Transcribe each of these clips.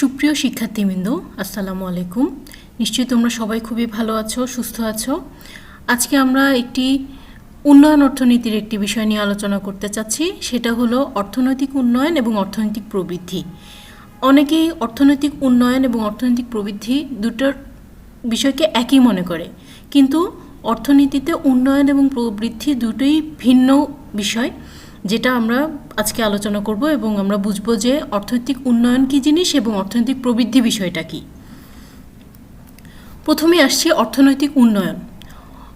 সুপ্রিয় শিক্ষার্থীবৃন্দ, আসসালামু আলাইকুম। নিশ্চয়ই তোমরা সবাই খুবই ভালো আছো, সুস্থ আছো। আজকে আমরা একটি উন্নয়ন অর্থনীতির একটি বিষয় নিয়ে আলোচনা করতে চাচ্ছি, সেটা হলো অর্থনৈতিক উন্নয়ন এবং অর্থনৈতিক প্রবৃদ্ধি। অনেকেই অর্থনৈতিক উন্নয়ন এবং অর্থনৈতিক প্রবৃদ্ধি দুটোর বিষয়কে একই মনে করে। কিন্তু অর্থনীতিতে উন্নয়ন এবং প্রবৃদ্ধি দুটোই ভিন্ন বিষয়। যেটা আমরা আজকে আলোচনা করব এবং আমরা বুঝব যে অর্থনৈতিক উন্নয়ন কী জিনিস এবং অর্থনৈতিক প্রবৃদ্ধি বিষয়টা কী। প্রথমে আসছি অর্থনৈতিক উন্নয়ন।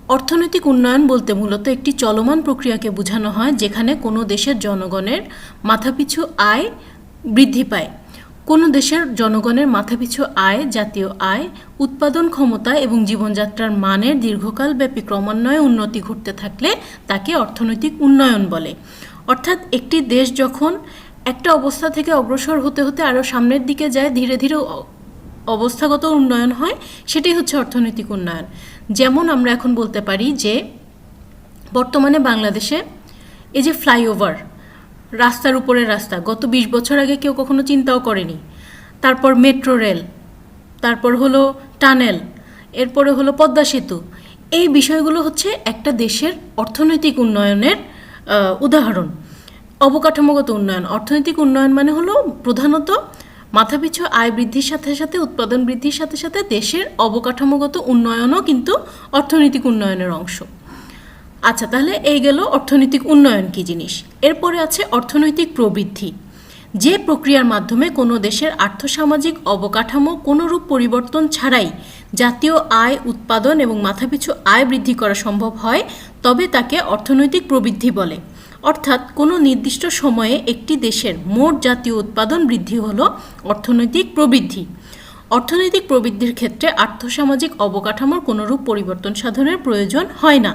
অর্থনৈতিক উন্নয়ন বলতে মূলত একটি চলমান প্রক্রিয়াকে বোঝানো হয় যেখানে কোনো দেশের জনগণের মাথাপিছু আয় বৃদ্ধি পায়। কোনো দেশের জনগণের মাথাপিছু আয়, জাতীয় আয়, উৎপাদন ক্ষমতা এবং জীবনযাত্রার মানের দীর্ঘকাল ব্যাপী ক্রমান্বয়ে উন্নতি ঘটতে থাকলে তাকে অর্থনৈতিক উন্নয়ন বলে। অর্থাৎ একটি দেশ যখন একটা অবস্থা থেকে অগ্রসর হতে হতে আরও সামনের দিকে যায়, ধীরে ধীরে অবস্থাগত উন্নয়ন হয় সেটাই হচ্ছে অর্থনৈতিক উন্নয়ন। যেমন আমরা এখন বলতে পারি যে, বর্তমানে বাংলাদেশে এই যে ফ্লাইওভার, রাস্তার উপরের রাস্তা, গত বিশ বছর আগে কেউ কখনো চিন্তাও করেনি। তারপর মেট্রো রেল, তারপর হলো টানেল, এরপরে হলো পদ্মা সেতু। এই বিষয়গুলো হচ্ছে একটা দেশের অর্থনৈতিক উন্নয়নের উদাহরণ। অবকাঠামোগত উন্নয়ন। অর্থনৈতিক উন্নয়ন মানে হলো প্রধানত মাথাপিছু আয় বৃদ্ধির সাথে সাথে, উৎপাদন বৃদ্ধির সাথে সাথে দেশের অবকাঠামোগত উন্নয়নও কিন্তু অর্থনৈতিক উন্নয়নের অংশ। আচ্ছা তাহলে এই গেল অর্থনৈতিক উন্নয়ন কি জিনিস? এরপরে আছে অর্থনৈতিক প্রবৃদ্ধি। যে প্রক্রিয়ার মাধ্যমে কোনো দেশের আর্থসামাজিক অবকাঠামো কোনোরূপ পরিবর্তন ছাড়াই জাতীয় আয়, উৎপাদন এবং মাথাপিছু আয় বৃদ্ধি করা সম্ভব হয় তবে তাকে অর্থনৈতিক প্রবৃদ্ধি বলে। অর্থাৎ কোনো নির্দিষ্ট সময়ে একটি দেশের মোট জাতীয় উৎপাদন বৃদ্ধি হল অর্থনৈতিক প্রবৃদ্ধি। অর্থনৈতিক প্রবৃদ্ধির ক্ষেত্রে আর্থসামাজিক অবকাঠামোর কোনোরূপ পরিবর্তন সাধনের প্রয়োজন হয় না।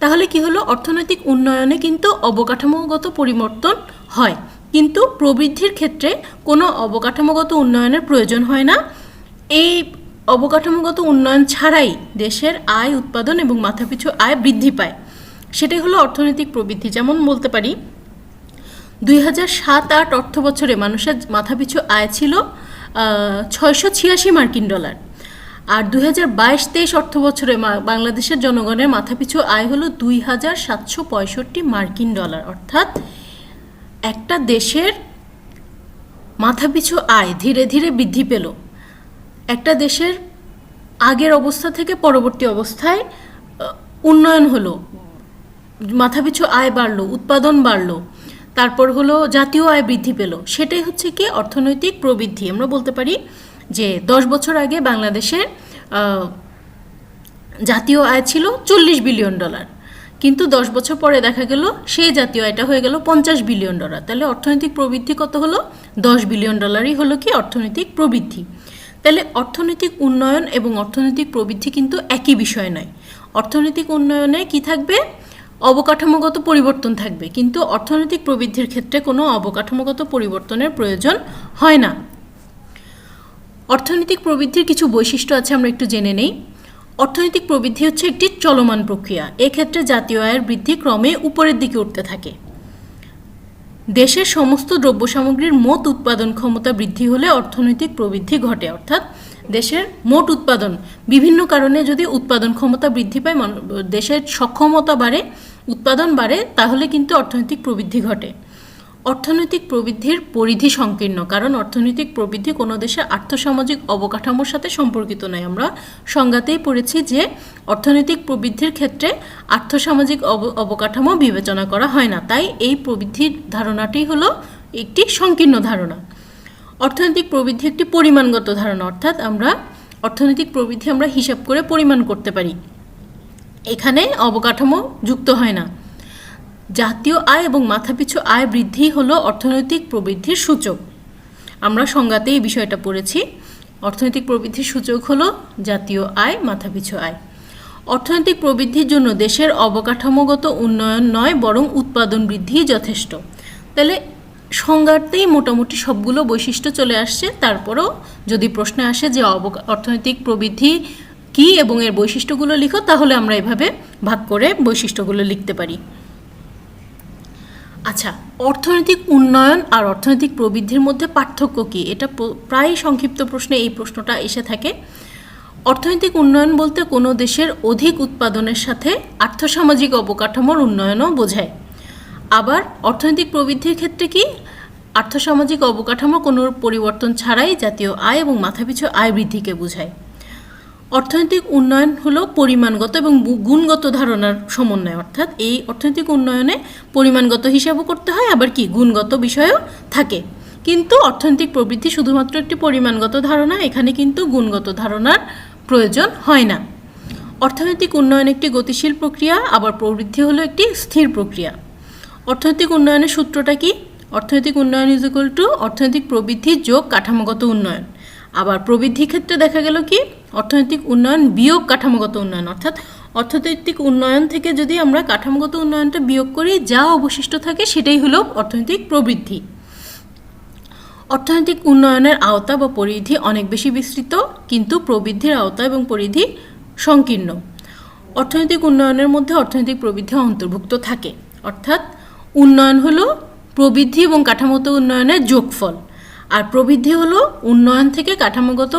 তাহলে কি হলো? অর্থনৈতিক উন্নয়নে কিন্তু অবকাঠামোগত পরিবর্তন হয়। কিন্তু প্রবৃদ্ধির ক্ষেত্রে কোনো অবকাঠামোগত উন্নয়নের প্রয়োজন হয় না। এই অবকাঠামোগত উন্নয়ন ছাড়াই দেশের আয় উৎপাদন এবং মাথাপিছু আয় বৃদ্ধি পায়। সেটাই হলো অর্থনৈতিক প্রবৃদ্ধি। যেমন বলতে পারি, দুই হাজার সাত আট অর্থ বছরে মানুষের মাথাপিছু আয় ছিল ছয়শো ছিয়াশি মার্কিন ডলার। আর দুই হাজার বাইশ তেইশ অর্থ বছরে বাংলাদেশের জনগণের মাথাপিছু আয় হলো দুই হাজার সাতশো পঁয়ষট্টি মার্কিন ডলার। অর্থাৎ একটা দেশের মাথাপিছু আয় ধীরে ধীরে বৃদ্ধি পেল। একটা দেশের আগের অবস্থা থেকে পরবর্তী অবস্থায় উন্নয়ন হলো। মাথাপিছু আয় বাড়লো, উৎপাদন বাড়লো, তারপর হলো জাতীয় আয় বৃদ্ধি পেল। সেটাই হচ্ছে কি অর্থনৈতিক প্রবৃদ্ধি। আমরা বলতে পারি যে দশ বছর আগে বাংলাদেশের জাতীয় আয় ছিল চল্লিশ বিলিয়ন ডলার। কিন্তু দশ বছর পরে দেখা গেল সেই জাতীয় আয়টা হয়ে গেল পঞ্চাশ বিলিয়ন ডলার। তাহলে অর্থনৈতিক প্রবৃদ্ধি কত হলো? দশ বিলিয়ন ডলারই হলো কি অর্থনৈতিক প্রবৃদ্ধি। তাহলে অর্থনৈতিক উন্নয়ন এবং অর্থনৈতিক প্রবৃদ্ধি কিন্তু একই বিষয় নয়। অর্থনৈতিক উন্নয়নে কি থাকবে? অবকাঠামোগত পরিবর্তন থাকবে। কিন্তু অর্থনৈতিক প্রবৃদ্ধির ক্ষেত্রে কোনো অবকাঠামোগত পরিবর্তনের প্রয়োজন হয় না। অর্থনৈতিক প্রবৃদ্ধির কিছু বৈশিষ্ট্য আছে, আমরা একটু জেনে নেই। অর্থনৈতিক প্রবৃদ্ধি হচ্ছে একটি চলমান প্রক্রিয়া। এক্ষেত্রে জাতীয় আয়ের বৃদ্ধি ক্রমে উপরের দিকে উঠতে থাকে। দেশের সমস্ত দ্রব্য সামগ্রীর মোট উৎপাদন ক্ষমতা বৃদ্ধি হলে অর্থনৈতিক প্রবৃদ্ধি ঘটে, অর্থাৎ দেশের মোট উৎপাদন। বিভিন্ন কারণে যদি উৎপাদন ক্ষমতা বৃদ্ধি পায় দেশের সক্ষমতা বাড়ে, উৎপাদন বাড়ে, তাহলে কিন্তু অর্থনৈতিক প্রবৃদ্ধি ঘটে। অর্থনৈতিক প্রবৃদ্ধির পরিধি সংকীর্ণ, কারণ অর্থনৈতিক প্রবৃদ্ধি কোনো দেশের আর্থসামাজিক অবকাঠামোর সাথে সম্পর্কিত নয়। আমরা সংজ্ঞাতেই পড়েছি যে অর্থনৈতিক প্রবৃদ্ধির ক্ষেত্রে আর্থসামাজিক অব- অবকাঠামো বিবেচনা করা হয় না। তাই এই প্রবৃদ্ধির ধারণাটি হলো একটি সংকীর্ণ ধারণা। অর্থনৈতিক প্রবৃদ্ধি একটি পরিমাণগত ধারণা, অর্থাৎ আমরা অর্থনৈতিক প্রবৃদ্ধি আমরা হিসাব করে পরিমাণ করতে পারি। এখানে অবকাঠামো যুক্ত হয় না। জাতীয় আয় এবং মাথাপিছু আয় বৃদ্ধি হলো অর্থনৈতিক প্রবৃদ্ধির সূচক। আমরা সংজ্ঞাতে এই বিষয়টা পড়েছি। অর্থনৈতিক প্রবৃদ্ধির সূচক হলো জাতীয় আয়, মাথাপিছু আয়। অর্থনৈতিক প্রবৃদ্ধির জন্য দেশের অবকাঠামোগত উন্নয়ন নয়, বরং উৎপাদন বৃদ্ধিই যথেষ্ট। তাহলে সংজ্ঞাতেই মোটামুটি সবগুলো বৈশিষ্ট্য চলে আসছে। তারপরেও যদি প্রশ্নে আসে যে অর্থনৈতিক প্রবৃদ্ধি কী এবং এর বৈশিষ্ট্যগুলো লিখো, তাহলে আমরা এভাবে ভাগ করে বৈশিষ্ট্যগুলো লিখতে পারি। আচ্ছা অর্থনৈতিক উন্নয়ন আর অর্থনৈতিক প্রবৃদ্ধির মধ্যে পার্থক্য কি? এটা প্রায় সংক্ষিপ্ত প্রশ্নে এই প্রশ্নটা এসে থাকে। অর্থনৈতিক উন্নয়ন বলতে কোনো দেশের অধিক উৎপাদনের সাথে আর্থসামাজিক অবকাঠামোর উন্নয়নও বোঝায়। আবার, অর্থনৈতিক প্রবৃদ্ধির ক্ষেত্রে কি? আর্থসামাজিক অবকাঠামো কোনো পরিবর্তন ছাড়াই জাতীয় আয় এবং মাথাপিছু আয় বৃদ্ধিকে বোঝায়। অর্থনৈতিক উন্নয়ন হলো পরিমাণগত এবং গুণগত ধারণার সমন্বয়, অর্থাৎ এই অর্থনৈতিক উন্নয়নে পরিমাণগত হিসাবও করতে হয়, আবার কি? গুণগত বিষয়ও থাকে। কিন্তু অর্থনৈতিক প্রবৃদ্ধি শুধুমাত্র একটি পরিমাণগত ধারণা, এখানে কিন্তু গুণগত ধারণার প্রয়োজন হয় না। অর্থনৈতিক উন্নয়ন একটি গতিশীল প্রক্রিয়া, আবার প্রবৃদ্ধি হলো একটি স্থির প্রক্রিয়া। অর্থনৈতিক উন্নয়নের সূত্রটা কি? অর্থনৈতিক উন্নয়ন ইজ ইকুয়াল টু অর্থনৈতিক প্রবৃদ্ধি যোগ কাঠামোগত উন্নয়ন। আবার প্রবৃদ্ধির ক্ষেত্রে দেখা গেল কি? অর্থনৈতিক উন্নয়ন বিয়োগ কাঠামোগত উন্নয়ন, অর্থাৎ অর্থনৈতিক উন্নয়ন থেকে যদি আমরা কাঠামোগত উন্নয়নটা বিয়োগ করি, যা অবশিষ্ট থাকে সেটাই হলো অর্থনৈতিক প্রবৃদ্ধি। অর্থনৈতিক উন্নয়নের আওতা বা পরিধি অনেক বেশি বিস্তৃত, কিন্তু প্রবৃদ্ধির আওতা এবং পরিধি সংকীর্ণ। অর্থনৈতিক উন্নয়নের মধ্যে অর্থনৈতিক প্রবৃদ্ধি অন্তর্ভুক্ত থাকে, অর্থাৎ উন্নয়ন হলো প্রবৃদ্ধি এবং কাঠামোগত উন্নয়নের যোগফল, আর প্রবৃদ্ধি হলো উন্নয়ন থেকে কাঠামোগত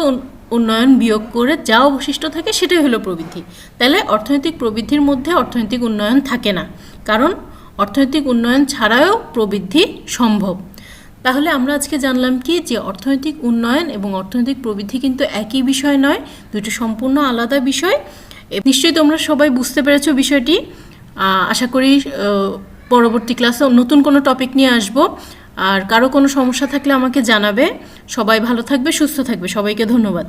উন্নয়ন বিয়োগ করে যা অবশিষ্ট থাকে সেটাই হলো প্রবৃদ্ধি। তাহলে অর্থনৈতিক প্রবৃদ্ধির মধ্যে অর্থনৈতিক উন্নয়ন থাকে না। কারণ অর্থনৈতিক উন্নয়ন ছাড়াও প্রবৃদ্ধি সম্ভব। তাহলে আমরা আজকে জানলাম কি যে অর্থনৈতিক উন্নয়ন এবং অর্থনৈতিক প্রবৃদ্ধি কিন্তু একই বিষয় নয়, দুটো সম্পূর্ণ আলাদা বিষয়। নিশ্চয়ই তোমরা সবাই বুঝতে পেরেছ বিষয়টি। আশা করি পরবর্তী ক্লাসে নতুন কোনো টপিক নিয়ে আসব। আর কারও কোনো সমস্যা থাকলে আমাকে জানাবে। সবাই ভালো থাকবে সুস্থ থাকবে। সবাইকে ধন্যবাদ।